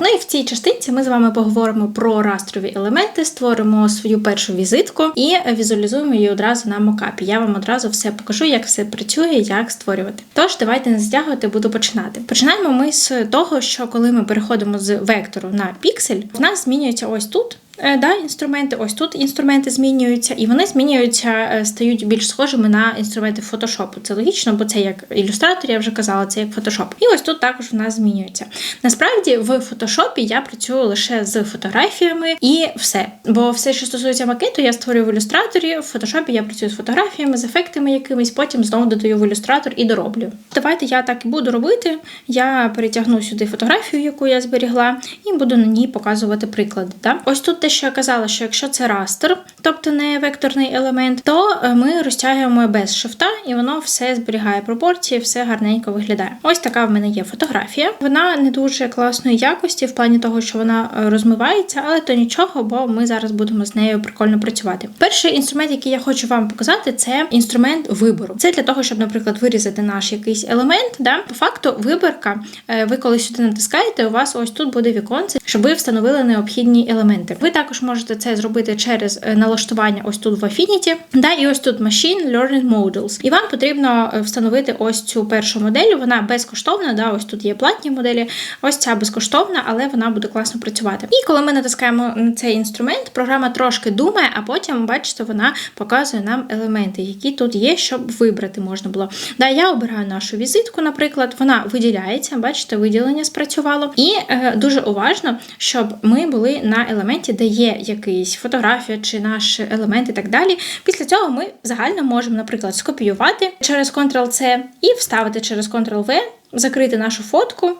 Ну і в цій частинці ми з вами поговоримо про растрові елементи, створимо свою першу візитку і візуалізуємо її одразу на мокапі. Я вам одразу все покажу, як все працює, як створювати. Тож давайте не затягувати, буду починати. Починаємо ми з того, що коли ми переходимо з вектору на піксель, в нас змінюється ось тут. Е, Да, інструменти, ось тут інструменти змінюються, і вони змінюються, е, стають більш схожими на інструменти фотошопу. Це логічно, бо це як ілюстратор, я вже казала, це як фотошоп. І ось тут також в нас змінюється. Насправді в фотошопі я працюю лише з фотографіями і все. Бо все, що стосується макету, я створюю в ілюстраторі. В фотошопі я працюю з фотографіями, з ефектами якимись, потім знову додаю в ілюстратор і дороблю. Давайте я так і буду робити. Я перетягну сюди фотографію, яку я зберігла, і буду на ній показувати приклади. Да? Ось тут те, що я казала, що якщо це растер, тобто не векторний елемент, то е, ми розтягуємо без шифта, і воно все зберігає пропорції, все гарненько виглядає. Ось така в мене є фотографія. Вона не дуже класної якості в плані того, що вона е, розмивається, але то нічого, бо ми зараз будемо з нею прикольно працювати. Перший інструмент, який я хочу вам показати, це інструмент вибору. Це для того, щоб, наприклад, вирізати наш якийсь елемент. Да? По факту, виборка, е, ви коли сюди натискаєте, у вас ось тут буде віконце, щоб ви встановили необхідні елементи. Ви також можете це зробити через е, налаштування ось тут в Affinity, да, і ось тут Machine Learning Models. І вам потрібно е, встановити ось цю першу модель. Вона безкоштовна. Да, ось тут є платні моделі. Ось ця безкоштовна, але вона буде класно працювати. І коли ми натискаємо на цей інструмент, програма трошки думає, а потім, бачите, вона показує нам елементи, які тут є, щоб вибрати можна було. Да, я обираю нашу візитку, наприклад, вона виділяється, бачите, виділення спрацювало. І е, дуже уважно, щоб ми були на елементі, де є якісь фотографія чи наш елемент і так далі. Після цього ми загально можемо, наприклад, скопіювати через Ctrl-C і вставити через Ctrl-V, закрити нашу фотку.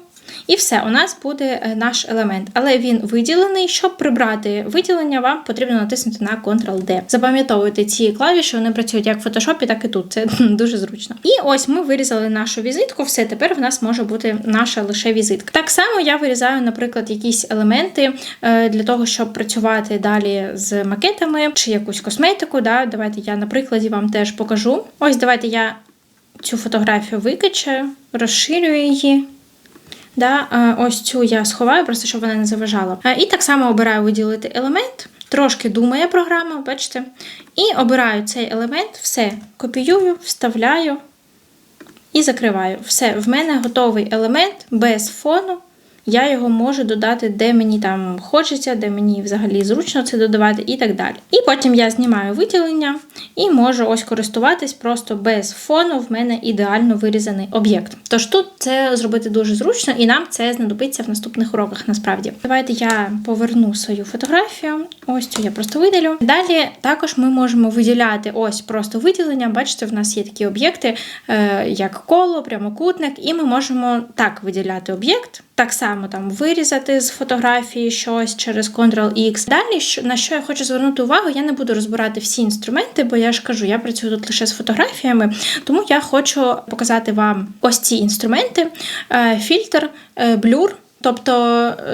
І все, у нас буде е, наш елемент. Але він виділений. Щоб прибрати виділення, вам потрібно натиснути на Ctrl-D. Запам'ятовуйте ці клавіші, вони працюють як в фотошопі, так і тут. Це дуже зручно. І ось ми вирізали нашу візитку. Все, тепер в нас може бути наша лише візитка. Так само я вирізаю, наприклад, якісь елементи е, для того, щоб працювати далі з макетами чи якусь косметику. Да? Давайте я на прикладі вам теж покажу. Ось давайте я цю фотографію викачаю, розширюю її. Да, Ось цю я сховаю, просто щоб вона не заважала. І так само обираю виділити елемент. Трошки думає програма, бачите? І обираю цей елемент, все копіюю, вставляю і закриваю. Все, в мене готовий елемент без фону. Я його можу додати, де мені там хочеться, де мені взагалі зручно це додавати, і так далі. І потім я знімаю виділення і можу ось користуватись просто без фону. В мене ідеально вирізаний об'єкт. Тож тут це зробити дуже зручно, і нам це знадобиться в наступних уроках. Насправді, давайте я поверну свою фотографію. Ось цю я просто виділю. Далі також ми можемо виділяти ось просто виділення. Бачите, в нас є такі об'єкти, е, як коло, прямокутник, і ми можемо так виділяти об'єкт. Так само там вирізати з фотографії щось через Ctrl-X. Далі, на що я хочу звернути увагу, я не буду розбирати всі інструменти, бо я ж кажу, я працюю тут лише з фотографіями, тому я хочу показати вам ось ці інструменти: Е, фільтр, е, блюр. Тобто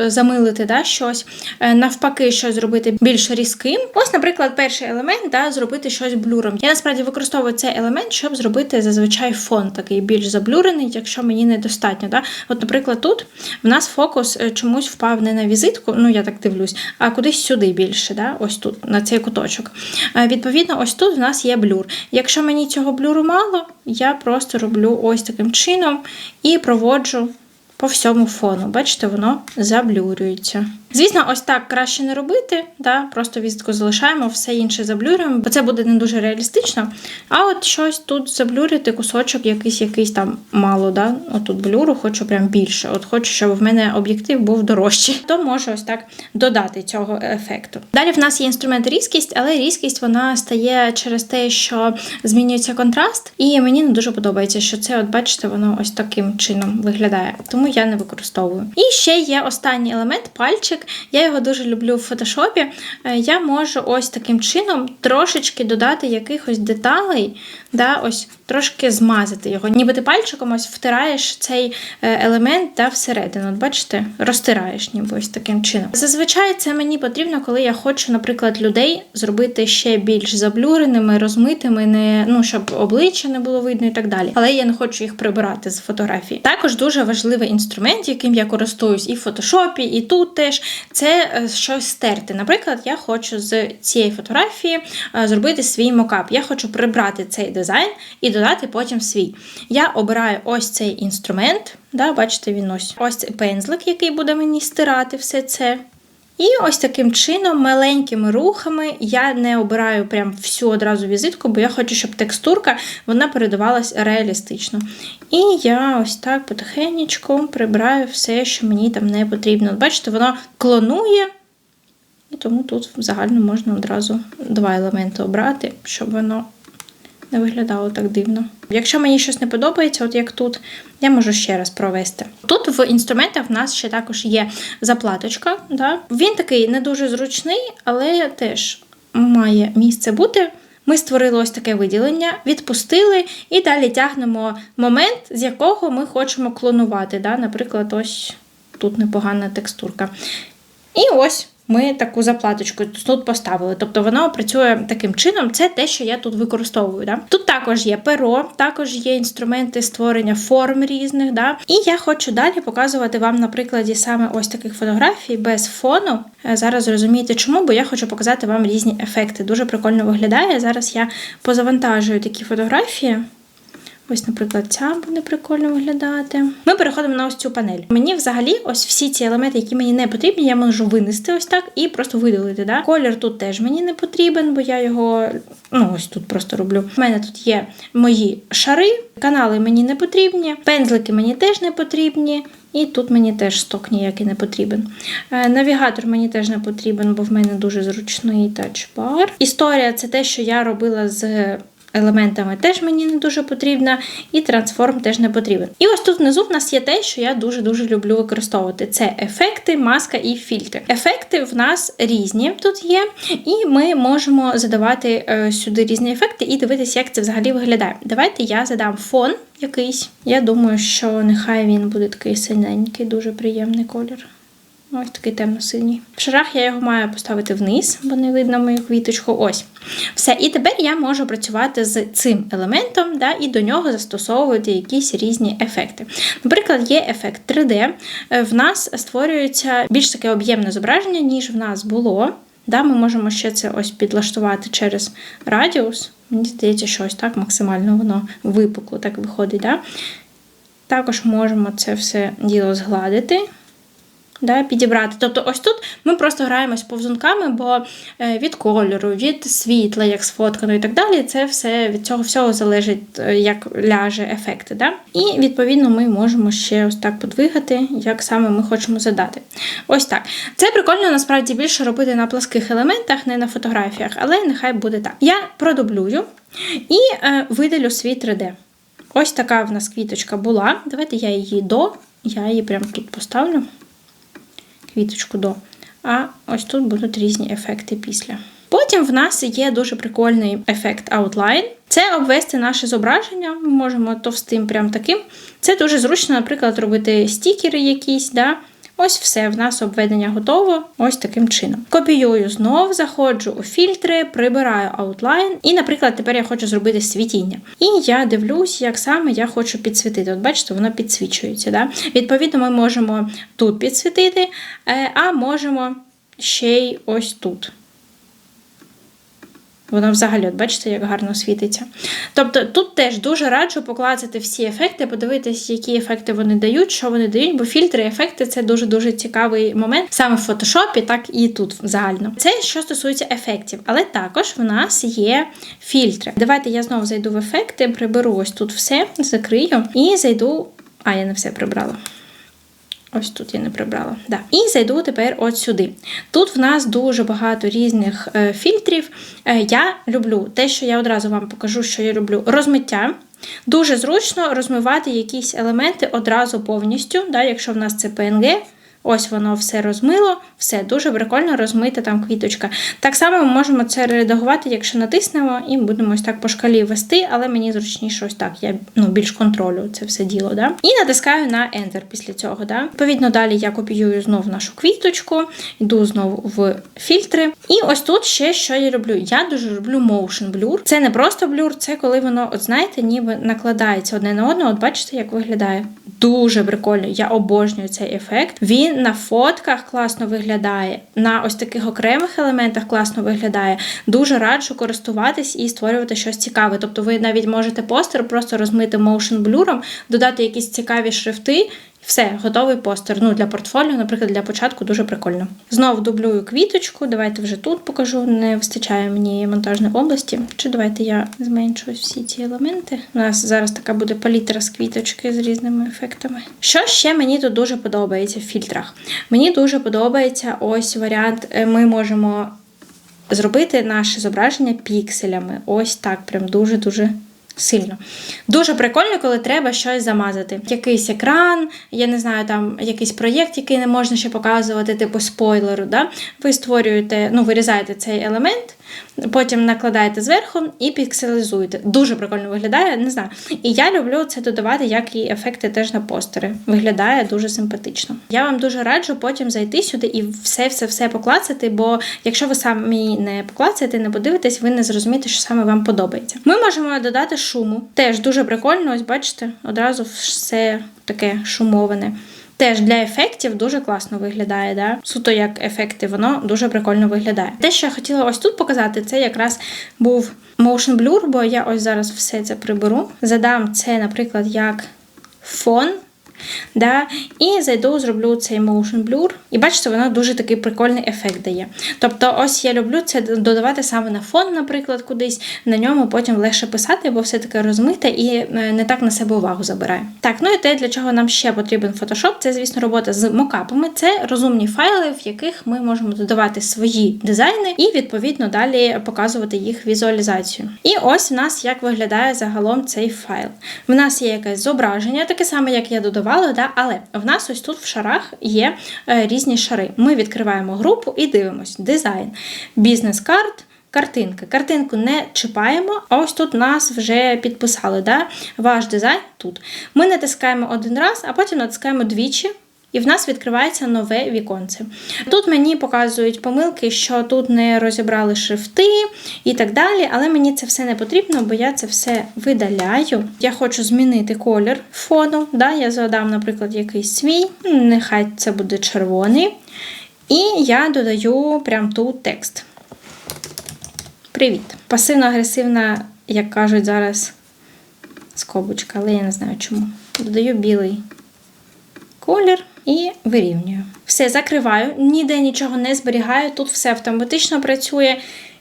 е, замилити да, щось, Е, навпаки, щось зробити більш різким. Ось, наприклад, перший елемент да, зробити щось блюром. Я насправді використовую цей елемент, щоб зробити зазвичай фон такий більш заблюрений, якщо мені недостатньо. Да. От, наприклад, тут в нас фокус е, чомусь впав не на візитку, ну я так дивлюсь, а кудись сюди більше, да, ось тут, на цей куточок. Відповідно, ось тут в нас є блюр. Якщо мені цього блюру мало, я просто роблю ось таким чином і проводжу по всьому фону. Бачите, воно заблюрюється. Звісно, ось так краще не робити, да? просто візитку залишаємо, все інше заблюрюємо, бо це буде не дуже реалістично. А от щось тут заблюрити, кусочок якийсь якийсь там мало. Да? Отут блюру, хочу прям більше. От Хочу, щоб в мене об'єктив був дорожчий, то можу ось так додати цього ефекту. Далі в нас є інструмент різкість, але різкість вона стає через те, що змінюється контраст, і мені не дуже подобається, що це, от бачите, воно ось таким чином виглядає. Тому я не використовую. І ще є останній елемент пальчик. Я його дуже люблю в фотошопі. Я можу ось таким чином трошечки додати якихось деталей, да, ось трошки змазати його. Ніби ти пальчиком ось втираєш цей е, елемент да, всередину. От бачите, розтираєш ніби ось таким чином. Зазвичай це мені потрібно, коли я хочу, наприклад, людей зробити ще більш заблюреними, розмитими, не ну щоб обличчя не було видно і так далі. Але я не хочу їх прибирати з фотографії. Також дуже важливий інструмент, яким я користуюсь і в фотошопі, і тут теж це е, щось стерти. Наприклад, я хочу з цієї фотографії е, зробити свій мокап. Я хочу прибрати цей дизайн і додати потім свій. Я обираю ось цей інструмент. Да, Бачите, він ось ось цей пензлик, який буде мені стирати все це. І ось таким чином, маленькими рухами, я не обираю прям всю одразу візитку, бо я хочу, щоб текстурка вона передавалась реалістично. І я ось так потихенечку прибираю все, що мені там не потрібно. Бачите, воно клонує, і тому тут в загальному можна одразу два елементи обрати, щоб воно не виглядало так дивно. Якщо мені щось не подобається, от як тут, я можу ще раз провести. Тут в інструментах в нас ще також є заплаточка. Да? Він такий не дуже зручний, але теж має місце бути. Ми створили ось таке виділення, відпустили і далі тягнемо момент, з якого ми хочемо клонувати. Да? Наприклад, ось тут непогана текстурка. І ось ми таку заплаточку тут поставили. Тобто воно працює таким чином. Це те, що я тут використовую. Да? Тут також є перо, також є інструменти створення форм різних. Да? І я хочу далі показувати вам на прикладі саме ось таких фотографій без фону. Е, Зараз зрозумієте чому, бо я хочу показати вам різні ефекти. Дуже прикольно виглядає. Зараз я позавантажую такі фотографії. Ось, наприклад, ця буде прикольно виглядати. Ми переходимо на ось цю панель. Мені взагалі ось всі ці елементи, які мені не потрібні, я можу винести ось так і просто видалити. Да? Колір тут теж мені не потрібен, бо я його ну ось тут просто роблю. У мене тут є мої шари, канали мені не потрібні, пензлики мені теж не потрібні. І тут мені теж сток ніякий не потрібен. Е, Навігатор мені теж не потрібен, бо в мене дуже зручний тачбар. Історія це те, що я робила з елементами теж мені не дуже потрібна, і трансформ теж не потрібен. І ось тут внизу в нас є те, що я дуже-дуже люблю використовувати: це ефекти, маска і фільтри. Ефекти в нас різні тут є, і ми можемо задавати е, сюди різні ефекти і дивитися, як це взагалі виглядає. Давайте я задам фон якийсь. Я думаю, що нехай він буде такий синенький, дуже приємний колір. Ось такий темно-синій. В шарах я його маю поставити вниз, бо не видно мою квіточку. Ось. Все. І тепер я можу працювати з цим елементом, да, і до нього застосовувати якісь різні ефекти. Наприклад, є ефект 3D. Е, В нас створюється більш таке об'ємне зображення, ніж в нас було. Да, Ми можемо ще це ось підлаштувати через радіус. Мені здається, що ось так максимально воно випукло так виходить. Да? Також можемо це все діло згладити да, підібрати. Тобто, ось тут ми просто граємось повзунками, бо е, від кольору, від світла, як сфоткано і так далі, це все від цього всього залежить, е, як ляже ефекти. Да? І відповідно ми можемо ще ось так подвигати, як саме ми хочемо задати. Ось так. Це прикольно насправді більше робити на пласких елементах, не на фотографіях, але нехай буде так. Я продублюю і е, видалю свій 3D. Ось така в нас квіточка була. Давайте я її до, я її прямо тут поставлю квіточку до. А ось тут будуть різні ефекти після. Потім в нас є дуже прикольний ефект Outline. Це обвести наше зображення, ми можемо товстим прям таким. Це дуже зручно, наприклад, робити стікери якісь. Да? Ось все, в нас обведення готово, ось таким чином. Копіюю знов, заходжу у фільтри, прибираю аутлайн. і, наприклад, тепер я хочу зробити світіння. І я дивлюсь, як саме я хочу підсвітити. От бачите, воно підсвічується. Да? Відповідно, ми можемо тут підсвітити, е, а можемо ще й ось тут. Воно взагалі, от бачите, як гарно світиться. Тобто тут теж дуже раджу поклацати всі ефекти, подивитись, які ефекти вони дають, що вони дають, бо фільтри ефекти це дуже-дуже цікавий момент саме в фотошопі, так і тут загально. Це що стосується ефектів, але також в нас є фільтри. Давайте я знову зайду в ефекти, приберу ось тут все, закрию і зайду. А, я не все прибрала. Ось тут я не прибрала. Да. І зайду тепер от сюди. Тут в нас дуже багато різних е, фільтрів. Е, я люблю те, що я одразу вам покажу, що я люблю розмиття. Дуже зручно розмивати якісь елементи одразу повністю. Да, Якщо в нас це PNG, Ось воно все розмило, все дуже прикольно розмита там квіточка. Так само ми можемо це редагувати, якщо натиснемо, і будемо ось так по шкалі вести, але мені зручніше ось так. Я ну, більш контролю це все діло. Да? І натискаю на Enter після цього. Да? Відповідно, далі я копіюю знову нашу квіточку, йду знову в фільтри. І ось тут ще що я роблю. Я дуже люблю motion blur. Це не просто блюр, це коли воно, от знаєте, ніби накладається одне на одне. От бачите, як виглядає. Дуже прикольно. Я обожнюю цей ефект. Він на фотках класно виглядає, на ось таких окремих елементах класно виглядає. Дуже раджу користуватись і створювати щось цікаве. Тобто ви навіть можете постер просто розмити моушен блюром, додати якісь цікаві шрифти. Все, готовий постер. Ну, для портфоліо, наприклад, для початку дуже прикольно. Знову дублюю квіточку. Давайте вже тут покажу. Не вистачає мені монтажної області. Чи давайте я зменшу всі ці елементи. У нас зараз така буде палітра з квіточки з різними ефектами. Що ще мені тут дуже подобається в фільтрах? Мені дуже подобається ось варіант. е, Ми можемо зробити наше зображення пікселями. Ось так, прям дуже-дуже. Сильно. Дуже прикольно, коли треба щось замазати. Якийсь екран, я не знаю, там якийсь проєкт, який не можна ще показувати, типу спойлеру. Да? Ви створюєте, ну, вирізаєте цей елемент, потім накладаєте зверху і пікселізуєте. Дуже прикольно виглядає, не знаю. І я люблю це додавати, як і ефекти теж на постери. Виглядає дуже симпатично. Я вам дуже раджу потім зайти сюди і все-все-все поклацати, бо якщо ви самі не поклацаєте, не подивитесь, ви не зрозумієте, що саме вам подобається. Ми можемо додати шуму. Теж дуже прикольно, ось бачите, одразу все таке шумоване. Теж для ефектів дуже класно виглядає, да? суто як ефекти, воно дуже прикольно виглядає. Те, що я хотіла ось тут показати, це якраз був motion blur, бо я ось зараз все це приберу. Задам це, наприклад, як фон. Да? І зайду, зроблю цей motion blur. І бачите, воно дуже такий прикольний ефект дає. Тобто, ось я люблю це додавати саме на фон, наприклад, кудись. На ньому потім легше писати, бо все таке розмите і е, не так на себе увагу забирає. Так, ну і те, для чого нам ще потрібен Photoshop, це, звісно, робота з мокапами. Це розумні файли, в яких ми можемо додавати свої дизайни і, відповідно, далі показувати їх візуалізацію. І ось у нас як виглядає загалом цей файл. В нас є якесь зображення, таке саме, як я додавала, да? але в нас ось тут в шарах є е, різні шари. Ми відкриваємо групу і дивимось: дизайн, бізнес-карт. Картинки. Картинку не чіпаємо, а ось тут нас вже підписали. Да? Ваш дизайн тут. Ми натискаємо один раз, а потім натискаємо двічі. І в нас відкривається нове віконце. Тут мені показують помилки, що тут не розібрали шрифти і так далі, але мені це все не потрібно, бо я це все видаляю. Я хочу змінити колір фону. Да? Я задам, наприклад, якийсь свій, нехай це буде червоний. І я додаю прямо тут текст. Привіт. Пасивно-агресивна, як кажуть зараз, скобочка, але я не знаю чому. Додаю білий колір і вирівнюю. Все закриваю, ніде нічого не зберігаю, тут все автоматично працює.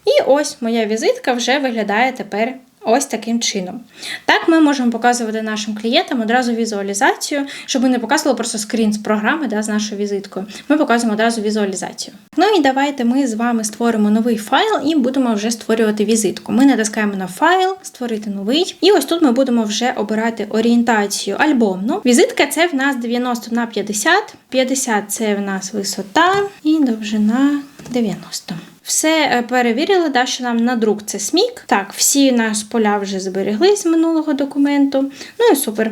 І ось моя візитка вже виглядає тепер ось таким чином. Так, ми можемо показувати нашим клієнтам одразу візуалізацію, щоб ми не показували просто скрін з програми да, з нашою візиткою. Ми показуємо одразу візуалізацію. Ну і давайте ми з вами створимо новий файл і будемо вже створювати візитку. Ми натискаємо на файл, створити новий. І ось тут ми будемо вже обирати орієнтацію альбомну. Візитка це в нас 90 на 50, 50 це в нас висота і довжина 90. Все е, перевірили, да, що нам на друк це смік. Так, всі наші поля вже збереглись з минулого документу. Ну і супер.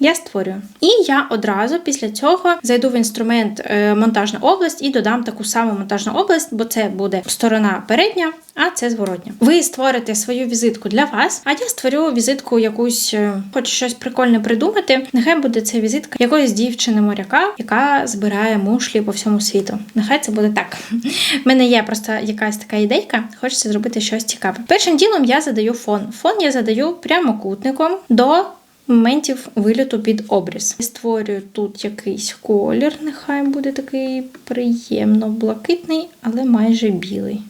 Я створюю. І я одразу після цього зайду в інструмент е, монтажна область і додам таку саму монтажну область, бо це буде сторона передня, а це зворотня. Ви створите свою візитку для вас, а я створю візитку якусь, е, хочу щось прикольне придумати. Нехай буде це візитка якоїсь дівчини-моряка, яка збирає мушлі по всьому світу. Нехай це буде так. У мене є просто якась така ідейка, хочеться зробити щось цікаве. Першим ділом я задаю фон. Фон я задаю прямокутником до моментів виліту під обріз. Створюю тут якийсь колір, нехай буде такий приємно блакитний, але майже білий.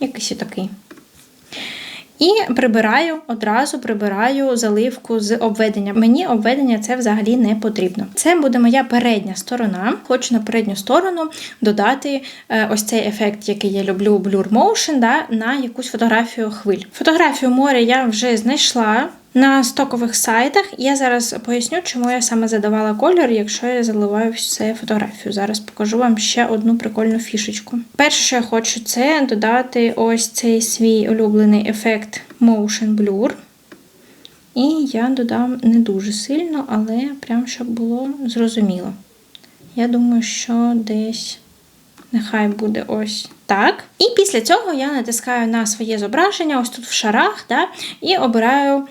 Якийсь такий. І прибираю, одразу прибираю заливку з обведення. Мені обведення це взагалі не потрібно. Це буде моя передня сторона. Хочу на передню сторону додати е, ось цей ефект, який я люблю, Blur Motion, да, на якусь фотографію хвиль. Фотографію моря я вже знайшла. На стокових сайтах. Я зараз поясню, чому я саме задавала колір, якщо я заливаю все фотографію. Зараз покажу вам ще одну прикольну фішечку. Перше, що я хочу, це додати ось цей свій улюблений ефект Motion Blur. І я додам не дуже сильно, але прям щоб було зрозуміло. Я думаю, що десь нехай буде ось так. І після цього я натискаю на своє зображення, ось тут в шарах, да, і обираю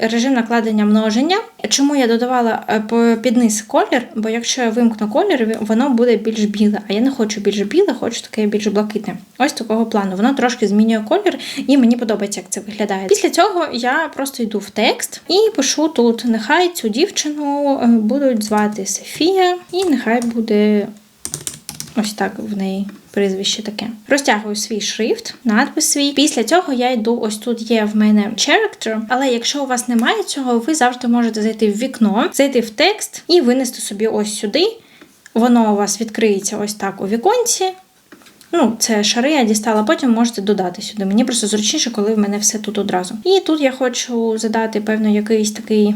режим накладення множення. Чому я додавала е, під низ колір? Бо якщо я вимкну колір, воно буде більш біле. А я не хочу більш біле, хочу таке більш блакитне. Ось такого плану. Воно трошки змінює колір, і мені подобається, як це виглядає. Після цього я просто йду в текст і пишу тут: нехай цю дівчину е, будуть звати Софія, і нехай буде ось так в неї прізвище таке. Розтягую свій шрифт, надпис свій. Після цього я йду, ось тут є в мене character, але якщо у вас немає цього, ви завжди можете зайти в вікно, зайти в текст і винести собі ось сюди. Воно у вас відкриється ось так у віконці. Ну, це шари я дістала, потім можете додати сюди. Мені просто зручніше, коли в мене все тут одразу. І тут я хочу задати, певно, якийсь такий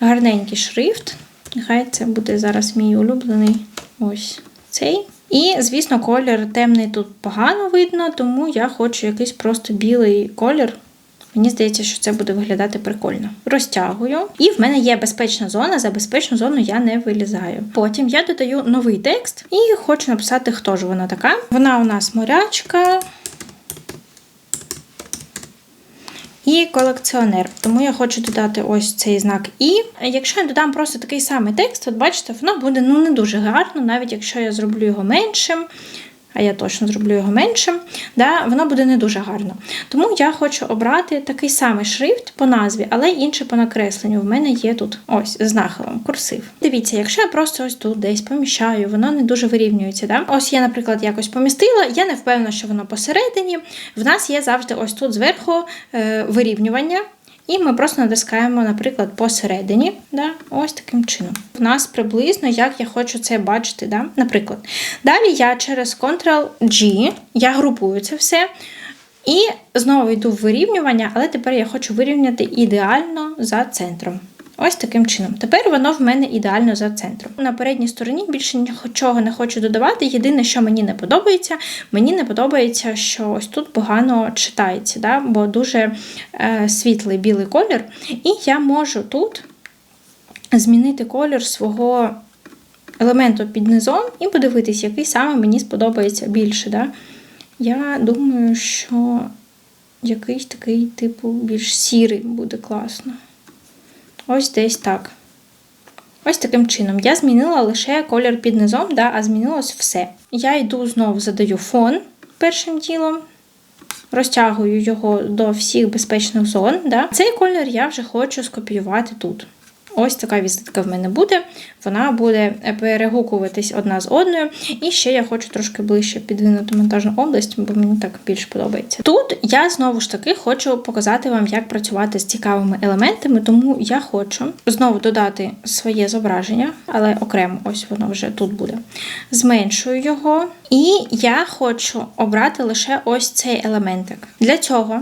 гарненький шрифт. Нехай це буде зараз мій улюблений ось цей. І, звісно, колір темний тут погано видно, тому я хочу якийсь просто білий колір. Мені здається, що це буде виглядати прикольно. Розтягую. І в мене є безпечна зона, за безпечну зону я не вилізаю. Потім я додаю новий текст і хочу написати, хто ж вона така. Вона у нас морячка. І колекціонер. Тому я хочу додати ось цей знак І. Якщо я додам просто такий самий текст, от бачите, воно буде ну, не дуже гарно, навіть якщо я зроблю його меншим а я точно зроблю його меншим, да, воно буде не дуже гарно. Тому я хочу обрати такий самий шрифт по назві, але інший по накресленню. В мене є тут ось з нахилом, курсив. Дивіться, якщо я просто ось тут десь поміщаю, воно не дуже вирівнюється. Да? Ось я, наприклад, якось помістила, я не впевнена, що воно посередині. В нас є завжди ось тут зверху е, вирівнювання. І ми просто натискаємо, наприклад, посередині, да, ось таким чином. У нас приблизно, як я хочу це бачити. Да? Наприклад. Далі я через Ctrl-G я групую це все. І знову йду в вирівнювання, але тепер я хочу вирівняти ідеально за центром. Ось таким чином. Тепер воно в мене ідеально за центром. На передній стороні більше нічого не хочу додавати. Єдине, що мені не подобається, мені не подобається, що ось тут погано читається, да? бо дуже е, світлий білий колір. І я можу тут змінити колір свого елементу під низом і подивитись, який саме мені сподобається більше. Да? Я думаю, що якийсь такий, типу, більш сірий буде класно. Ось десь так. Ось таким чином. Я змінила лише колір під низом, да, а змінилось все. Я йду знову задаю фон першим ділом, розтягую його до всіх безпечних зон. Да. Цей колір я вже хочу скопіювати тут. Ось така візитка в мене буде. Вона буде перегукуватись одна з одною. І ще я хочу трошки ближче підвинути монтажну область, бо мені так більше подобається. Тут я знову ж таки хочу показати вам, як працювати з цікавими елементами, тому я хочу знову додати своє зображення, але окремо, ось воно вже тут буде. Зменшую його. І я хочу обрати лише ось цей елементик. Для цього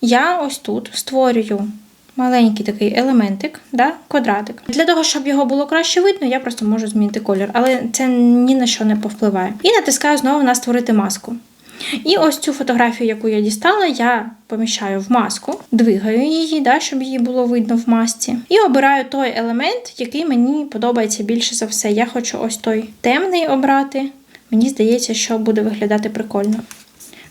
я ось тут створюю маленький такий елементик, да, квадратик. Для того, щоб його було краще видно, я просто можу змінити колір, але це ні на що не повпливає. І натискаю знову на створити маску. І ось цю фотографію, яку я дістала, я поміщаю в маску, двигаю її, да, щоб її було видно в масці. І обираю той елемент, який мені подобається більше за все. Я хочу ось той темний обрати. Мені здається, що буде виглядати прикольно.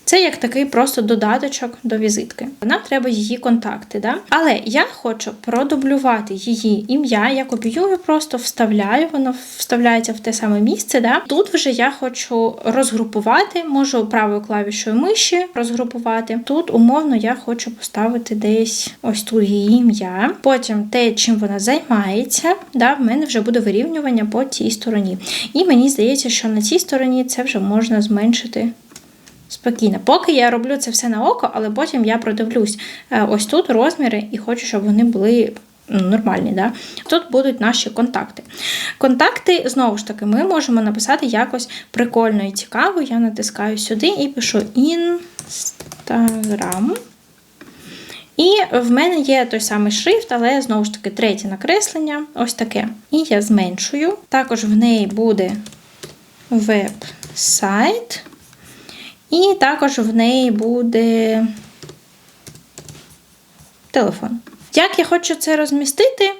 Це як такий просто додаточок до візитки. Нам треба її контакти. Да? Але я хочу продублювати її ім'я, я копіюю, просто вставляю, воно вставляється в те саме місце. Да? Тут вже я хочу розгрупувати, можу правою клавішою миші розгрупувати. Тут, умовно, я хочу поставити десь ось тут її ім'я. Потім те, чим вона займається, да, в мене вже буде вирівнювання по цій стороні. І мені здається, що на цій стороні це вже можна зменшити спокійно. Поки я роблю це все на око, але потім я продивлюсь е, ось тут розміри і хочу, щоб вони були. Ну, нормальні, да? Тут будуть наші контакти. Контакти, знову ж таки, ми можемо написати якось прикольно і цікаво. Я натискаю сюди і пишу Instagram. І в мене є той самий шрифт, але знову ж таки третє накреслення, ось таке. І я зменшую. Також в неї буде веб-сайт. І також в неї буде телефон. Як я хочу це розмістити?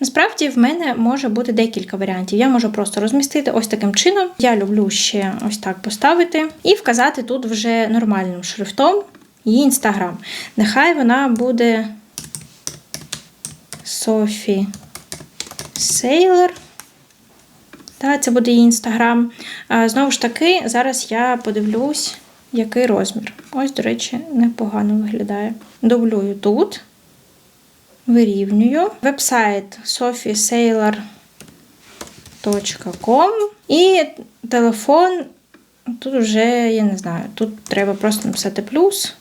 Насправді в мене може бути декілька варіантів. Я можу просто розмістити ось таким чином. Я люблю ще ось так поставити і вказати тут вже нормальним шрифтом її інстаграм. Нехай вона буде Софі Сейлор. Так, це буде її інстаграм. Знову ж таки, зараз я подивлюсь, який розмір. Ось, до речі, непогано виглядає. Дублюю тут, вирівнюю. Вебсайт sophiesailor.com і телефон. Тут вже, я не знаю, тут треба просто написати плюс.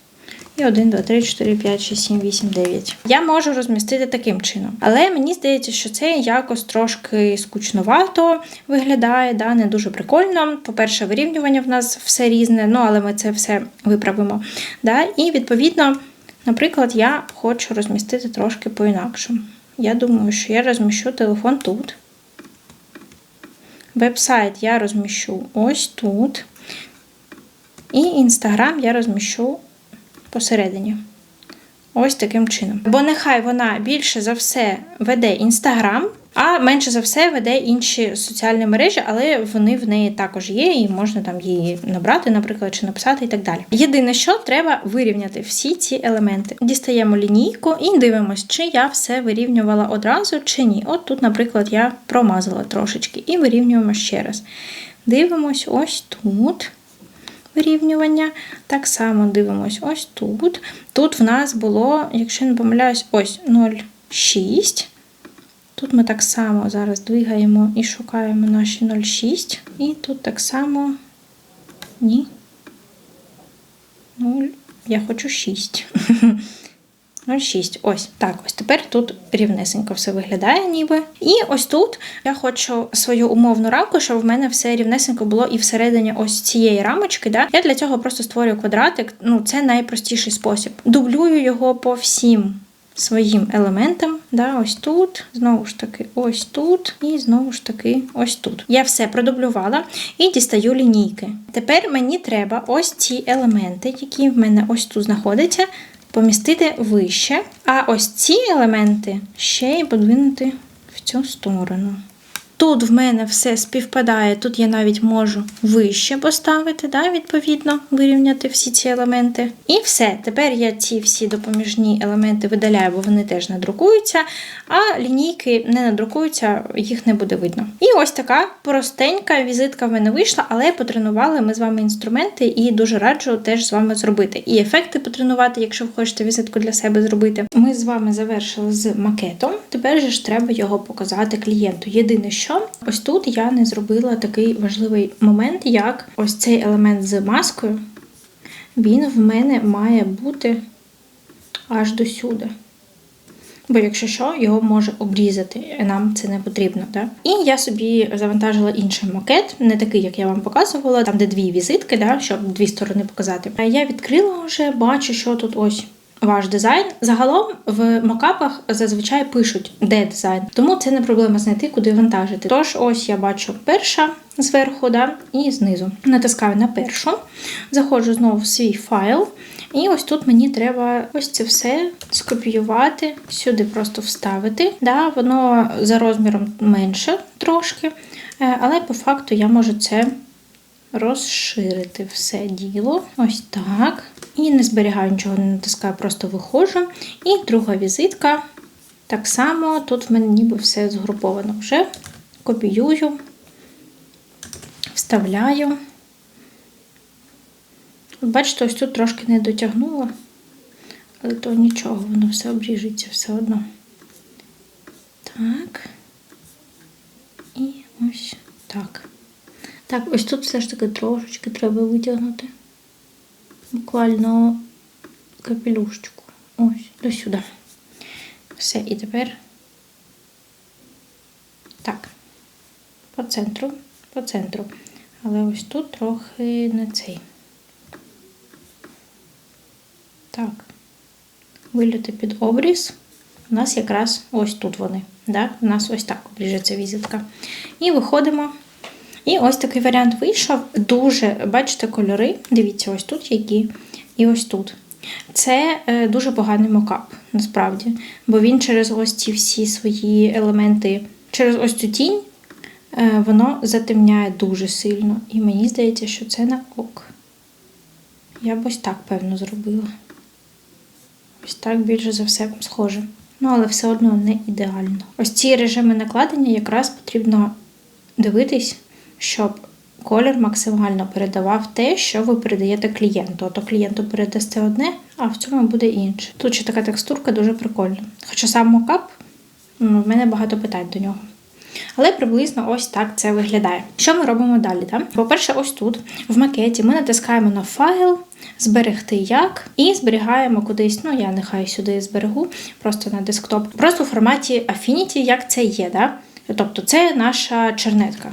І 1, 2, 3, 4, 5, 6, 7, 8, 9. Я можу розмістити таким чином. Але мені здається, що це якось трошки скучновато виглядає, да, не дуже прикольно. По-перше, вирівнювання в нас все різне, ну але ми це все виправимо. Да? І відповідно, наприклад, я хочу розмістити трошки по-інакшому. Я думаю, що я розміщу телефон тут. Веб-сайт я розміщу ось тут. І інстаграм я розміщу посередині. Ось таким чином. Бо нехай вона більше за все веде Інстаграм, а менше за все веде інші соціальні мережі, але вони в неї також є, і можна там її набрати, наприклад, чи написати і так далі. Єдине, що треба вирівняти всі ці елементи. Дістаємо лінійку і дивимося, чи я все вирівнювала одразу, чи ні. От тут, наприклад, я промазала трошечки і вирівнюємо ще раз. Дивимось ось тут вирівнювання. Так само дивимось ось тут. Тут в нас було, якщо не помиляюсь, ось 0,6. Тут ми так само зараз двигаємо і шукаємо наші 0,6. І тут так само ні. 0, я хочу 6. 0,6. Ось так. Ось тепер тут рівнесенько все виглядає, ніби. І ось тут я хочу свою умовну рамку, щоб в мене все рівнесенько було і всередині ось цієї рамочки. Да? Я для цього просто створюю квадратик. Ну, це найпростіший спосіб. Дублюю його по всім. Своїм елементам, да, ось тут, знову ж таки, ось тут, і знову ж таки, ось тут. Я все продублювала і дістаю лінійки. Тепер мені треба ось ці елементи, які в мене ось тут знаходяться, помістити вище, а ось ці елементи ще й подвинути в цю сторону. Тут в мене все співпадає, тут я навіть можу вище поставити, да, відповідно, вирівняти всі ці елементи. І все. Тепер я ці всі допоміжні елементи видаляю, бо вони теж надрукуються, а лінійки не надрукуються, їх не буде видно. І ось така простенька візитка в мене вийшла, але потренували ми з вами інструменти і дуже раджу теж з вами зробити. І ефекти потренувати, якщо ви хочете візитку для себе зробити. Ми з вами завершили з макетом. Тепер же ж треба його показати клієнту. Єдине, що що ось тут я не зробила такий важливий момент, як ось цей елемент з маскою, він в мене має бути аж до сюди. Бо, якщо що, його може обрізати, нам це не потрібно. Да? І я собі завантажила інший макет, не такий, як я вам показувала, там де дві візитки, да, щоб дві сторони показати. А я відкрила вже, бачу, що тут ось ваш дизайн. Загалом в мокапах зазвичай пишуть, де дизайн, тому це не проблема знайти, куди вантажити. Тож, ось я бачу перша зверху, да, і знизу. Натискаю на першу, заходжу знову в свій файл. І ось тут мені треба ось це все скопіювати, сюди просто вставити. Да, Воно за розміром менше трошки, е, але по факту я можу це розширити все діло. Ось так. І не зберігаю нічого, не натискаю, просто виходжу. І друга візитка. Так само, тут в мене ніби все згруповано вже. Копіюю, вставляю. Бачите, ось тут трошки не дотягнула, але то нічого, воно все обріжеться все одно. Так. І ось так. Так, ось тут все ж таки трошечки треба витягнути. Буквально капелюшечку. Ось, до сюди. Все, і тепер так, по центру, по центру. Але ось тут трохи не цей. Так. виліти під обріз. У нас якраз ось тут вони. Да? У нас ось так обріжеться візитка. І виходимо. І ось такий варіант вийшов. Дуже, бачите, кольори. Дивіться, ось тут які, і ось тут. Це е, дуже поганий мокап, насправді. Бо він через ось ці всі свої елементи, через ось цю тінь, е, воно затемняє дуже сильно. І мені здається, що це на ок. Я б ось так, певно, зробила. Ось так більше за все схоже. Ну, але все одно не ідеально. Ось ці режими накладення якраз потрібно дивитись, щоб колір максимально передавав те, що ви передаєте клієнту. А то клієнту передасте одне, а в цьому буде інше. Тут ще така текстурка дуже прикольна. Хоча сам мокап, в мене багато питань до нього. Але приблизно ось так це виглядає. Що ми робимо далі? Так? По-перше, ось тут, в макеті, ми натискаємо на файл, зберегти як, і зберігаємо кудись, ну я нехай сюди зберегу, просто на десктоп. Просто в форматі Affinity, як це є. Да? Тобто це наша чернетка.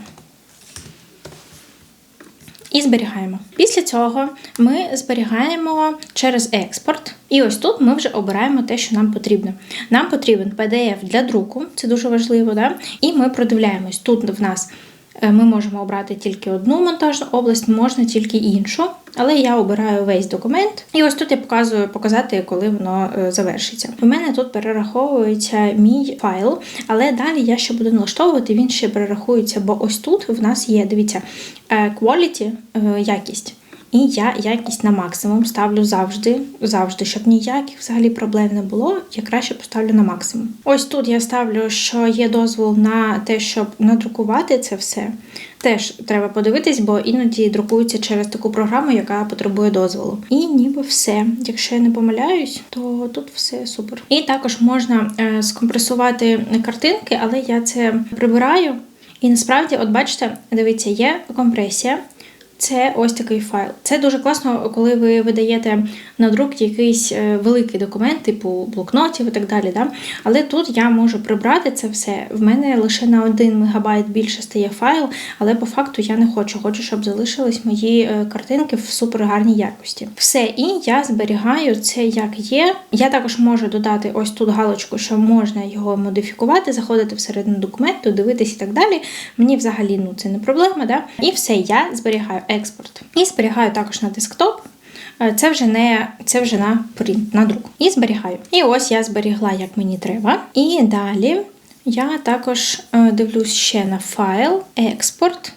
І зберігаємо. Після цього ми зберігаємо через експорт. І ось тут ми вже обираємо те, що нам потрібно. Нам потрібен PDF для друку, це дуже важливо, да? і ми продивляємось. Тут в нас ми можемо обрати тільки одну монтажну область, можна тільки іншу. Але я обираю весь документ, і ось тут я показую показати, коли воно е, завершиться. У мене тут перераховується мій файл, але далі я ще буду налаштовувати, він ще перерахується, бо ось тут в нас є, дивіться, е, quality, е, якість. І я якість на максимум ставлю завжди, завжди, щоб ніяких взагалі проблем не було, я краще поставлю на максимум. Ось тут я ставлю, що є дозвол на те, щоб надрукувати це все. Теж треба подивитись, бо іноді друкується через таку програму, яка потребує дозволу. І ніби все. Якщо я не помиляюсь, то тут все супер. І також можна е, скомпресувати картинки, але я це прибираю. І насправді, от бачите, дивіться, є компресія. Це ось такий файл. Це дуже класно, коли ви видаєте на друк якийсь е, великий документ, типу блокнотів і так далі. Да? Але тут я можу прибрати це все. В мене лише на 1 МБ більше стає файл, але по факту я не хочу. Хочу, щоб залишились мої е, картинки в супер гарній якості. Все, і я зберігаю це як є. Я також можу додати ось тут галочку, що можна його модифікувати, заходити всередину документу, дивитись і так далі. Мені взагалі ну, це не проблема. Да? І все, я зберігаю експорт. І зберігаю також на десктоп. Е, Це вже не це вже на принт, на друк. І зберігаю. І ось я зберігла, як мені треба. І далі я також е, дивлюсь ще на файл, експорт.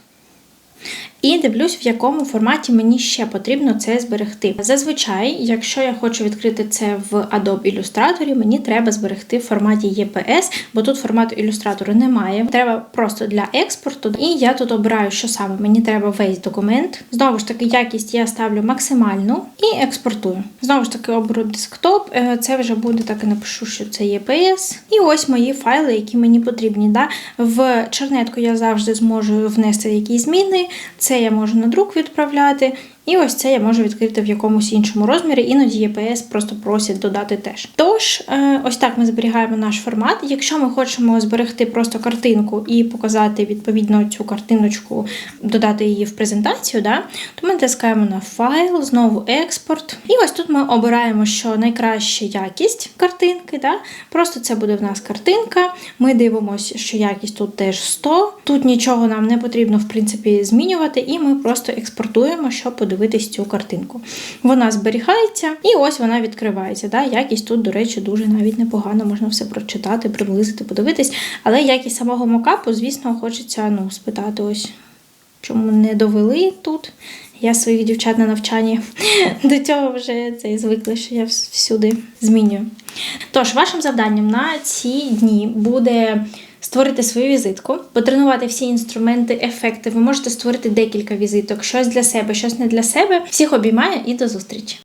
І дивлюсь, в якому форматі мені ще потрібно це зберегти. Зазвичай, якщо я хочу відкрити це в Adobe Illustrator, мені треба зберегти в форматі EPS, бо тут формату ілюстратору немає. Треба просто для експорту. І я тут обираю, що саме мені треба весь документ. Знову ж таки, якість я ставлю максимальну і експортую. Знову ж таки, оберу десктоп. Е, Це вже буде так і напишу, що це EPS. І ось мої файли, які мені потрібні. Да? В чернетку я завжди зможу внести якісь зміни. Це я можу на друк відправляти, і ось це я можу відкрити в якомусь іншому розмірі, іноді EPS просто просять додати теж. Тож, е, ось так ми зберігаємо наш формат. Якщо ми хочемо зберегти просто картинку і показати відповідно цю картиночку, додати її в презентацію, да, то ми натискаємо на файл, знову експорт. І ось тут ми обираємо, що найкраща якість картинки. Да? Просто це буде в нас картинка. Ми дивимося, що якість тут теж 100. Тут нічого нам не потрібно, в принципі, змінювати, і ми просто експортуємо, щоб подивитися цю картинку. Вона зберігається і ось вона відкривається. Да? Якість тут, до речі, дуже навіть непогано, можна все прочитати, приблизити, подивитись. Але якість самого мокапу, звісно, хочеться ну, спитати, ось чому не довели тут. Я своїх дівчат на навчанні до цього вже це звикли, що я всюди змінюю. Тож, вашим завданням на ці дні буде. Створити свою візитку, потренувати всі інструменти, ефекти. Ви можете створити декілька візиток, щось для себе, щось не для себе. Всіх обіймаю і до зустрічі!